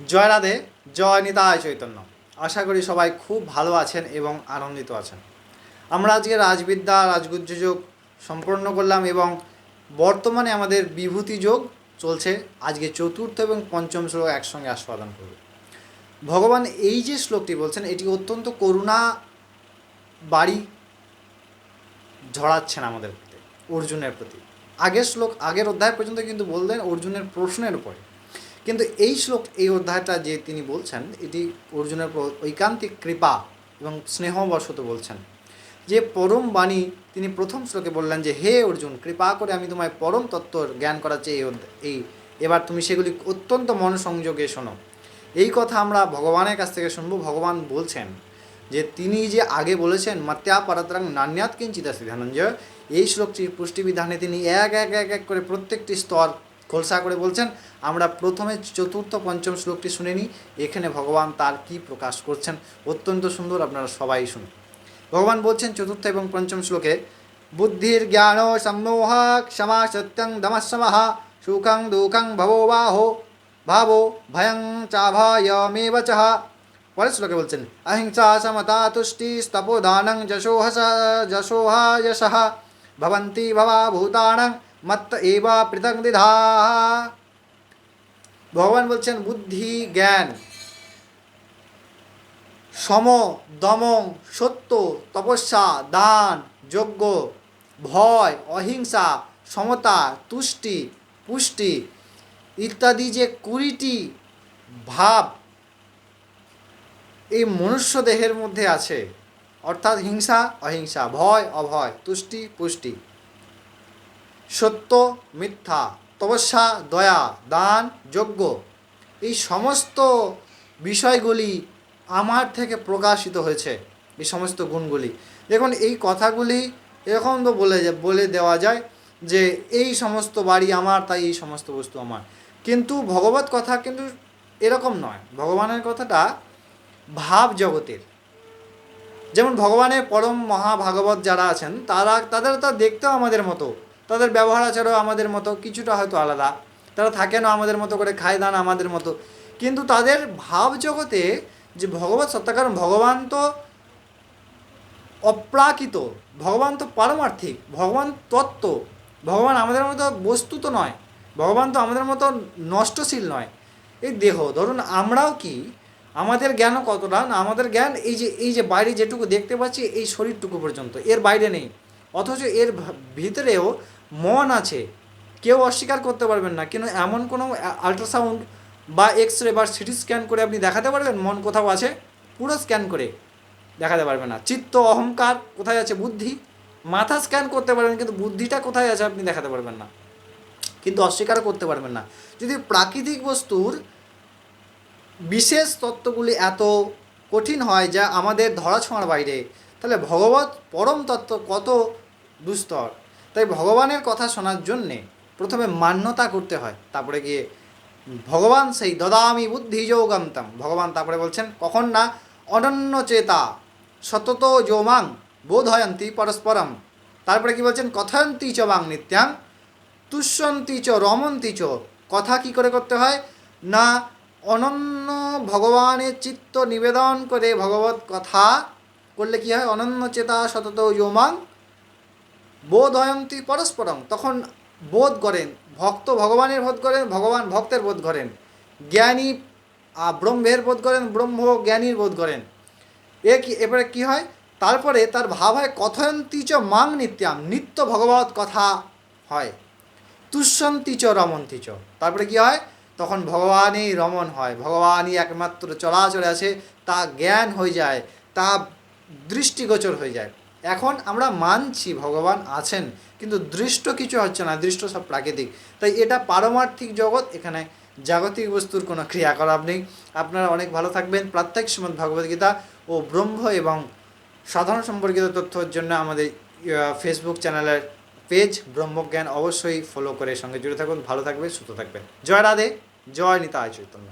জয় রাধে, জয় নিতায় চৈতন্য। আশা করি সবাই খুব ভালো আছেন এবং আনন্দিত আছেন। আমরা আজকে রাজবিদ্যা, রাজগুজ্জ যোগ সম্পন্ন করলাম এবং বর্তমানে আমাদের বিভূতি যোগ চলছে আজকে চতুর্থ এবং পঞ্চম শ্লোক একসঙ্গে আস্বাদন করবে। ভগবান এই যে শ্লোকটি বলছেন, এটি অত্যন্ত করুণা বাড়ি ঝরাচ্ছেন আমাদের প্রতি, অর্জুনের প্রতি। আগের শ্লোক, আগের অধ্যায় পর্যন্ত কিন্তু বললেন অর্জুনের প্রশ্নের উপরে। কিন্তু এই শ্লোক, এই অধ্যায়টা যে তিনি বলছেন, এটি অর্জুনের ঐকান্তিক কৃপা এবং স্নেহবশত বলছেন। যে পরম বাণী তিনি প্রথম শ্লোকে বললেন যে, হে অর্জুন, কৃপা করে আমি তোমায় পরম তত্ত্বর জ্ঞান করাচ্ছি এই এই, এবার তুমি সেগুলি অত্যন্ত মনোসংযোগে শোনো। এই কথা আমরা ভগবানের কাছ থেকে শুনব। ভগবান বলছেন যে, তিনি যে আগে বলেছেন, মাত্যা পারাত্রাং নান্যাত কিঞ্চিত আছে ধনঞ্জয় এই শ্লোকটির পুষ্টিবিধানে তিনি এক এক এক এক করে প্রত্যেকটি স্তর খোলসা করে বলছেন, আমরা প্রথমে চতুর্থ পঞ্চম শ্লোকটি শুনে নিই, এখানে ভগবান তার কি প্রকাশ করছেন? অত্যন্ত সুন্দর, আপনারা সবাই শুনুন। ভগবান বলছেন, চতুর্থ এবং পঞ্চম শ্লোকে, বুদ্ধির জ্ঞান সম্মোহ ক্ষমা সত্যং দমসমহ সুখং দুঃখং ভবো বাহো, ভাবো ভয়ং চাভয়মেব চ। পরের শ্লোকে বলছেন, অহিংসা সমতা তুষ্টি স্তপোদানং যশোহস যশোহ যশঃ, ভবন্তি ভবা ভূতানং মত্ত এব পৃথক দ্বিধা ভগবান বলছেন বুদ্ধি জ্ঞান সম দম সত্য তপস্যা দান যজ্ঞ ভয় অহিংসা সমতা তুষ্টি পুষ্টি ইত্যাদি যে কুড়িটি ভাব এই মনুষ্য দেহের মধ্যে আছে, অর্থাৎ হিংসা, অহিংসা, ভয়, অভয়, তুষ্টি, পুষ্টি। সত্য, মিথ্যা, তপস্যা, দয়া, দান, যজ্ঞ। এই সমস্ত বিষয়গুলি আমার থেকে প্রকাশিত হয়েছে, এই সমস্ত গুণগুলি। দেখুন, এই কথাগুলি এরকম তো বলে বলে দেওয়া যায় যে এই সমস্ত বাড়ি আমার, তাই এই সমস্ত বস্তু আমার। কিন্তু ভগবত কথা কিন্তু এরকম নয়। ভগবানের কথাটা ভাব জগতের। যেমন ভগবানের পরম মহাভাগবত যারা আছেন, তারা, তাদের তা দেখতেও আমাদের মতো। তাদের ব্যবহার আচারও আমাদের মতো, কিছুটা হয়তো আলাদা। তারা থাকে না আমাদের মতো করে, খায় দান আমাদের মতো। কিন্তু তাদের ভাব জগতে যে ভগবত সত্তা, কারণ ভগবান তো অপ্রাকৃত, ভগবান তো পারমার্থিক, ভগবান তত্ত্ব, ভগবান আমাদের মতো বস্তু তো নয়, ভগবান তো আমাদের মতো নষ্টশীল নয়। এই দেহ, ধরুন আমরাও কি, আমাদের জ্ঞানও কতটা না, আমাদের জ্ঞান এই যে এই যে বাইরে যেটুকু দেখতে পাচ্ছি, এই শরীরটুকু পর্যন্ত, এর বাইরে নেই। অথচ এর ভিতরেও মন আছে। কেউ অস্বীকার করতে পারবেন না। কিন্তু এমন কোনো আল্ট্রাসাউন্ড বা এক্স রে বা সিটি স্ক্যান করে আপনি দেখাতে পারবেন? মন কোথাও আছে? পুরো স্ক্যান করে দেখাতে পারবে না। চিত্ত, অহংকার, কোথায় আছে বুদ্ধি? মাথা স্ক্যান করতে পারবেন, কিন্তু বুদ্ধিটা কোথায় আছে আপনি দেখাতে পারবেন না। কিন্তু অস্বীকারও করতে পারবেন না। যদি প্রাকৃতিক বস্তুর বিশেষ তত্ত্বগুলি এত কঠিন হয় যা আমাদের ধরাছোঁয়ার বাইরে, তাহলে ভগবত পরম তত্ত্ব কত দুস্তর? তাই ভগবানের কথা শোনার জন্যে প্রথমে মান্যতা করতে হয়, তারপরে গিয়ে ভগবান সেই দদামি বুদ্ধি যোগন্তম। ভগবান তারপরে বলছেন, কখন না অনন্য চেতা সতত যোমাং বোধয়ন্তি পরস্পরম। তারপরে কি বলছেন, কথয়ন্তি চ বাং নিত্যাং, তুষ্যন্তি চ রমন্তি চ। কথা কি করে করতে হয়? না, অনন্য ভগবানের চিত্ত নিবেদন করে ভগবত কথা করলে কি হয়? অনন্য চেতা সতত যোমাং বোধয়ন্তি পরস্পরম তখন বোধ করেন, ভক্ত ভগবানের বোধ করেন, ভগবান ভক্তের বোধ করেন। জ্ঞানী ব্রহ্মের বোধ করেন, ব্রহ্ম জ্ঞানীর বোধ করেন। এ কি, এবারে কী হয়? তারপরে তার ভাব হয় কথয়ন্তি চ মাং নিত্যাম, নিত্য ভগবত কথা হয়। তুষ্যন্তি চ রমন্তি চ। তারপরে কি হয়? তখন ভগবানই রমন হয়। ভগবানই একমাত্র চলাচলে আছে তা জ্ঞান হয়ে যায়, তা দৃষ্টিগোচর হয়ে যায়। এখন আমরা মানছি ভগবান আছেন, কিন্তু দৃষ্ট কিছু হচ্ছে না, দৃষ্ট সব প্রাকৃতিক। তাই এটা পারমার্থিক জগৎ, এখানে জাগতিক বস্তুর কোনো ক্রিয়াকলাপ নেই। আপনারা অনেক ভালো থাকবেন। প্রত্যেক শ্রীমদ ভগবদ্গীতা ও ব্রহ্ম এবং সাধারণ সম্পর্কিত তথ্যের জন্য আমাদের ফেসবুক চ্যানেলের পেজ ব্রহ্মজ্ঞান অবশ্যই ফলো করে সঙ্গে জুড়ে থাকুন। ভালো থাকবেন, সুস্থ থাকবেন। জয় রাধে, জয় নিতায় চৈতন্য।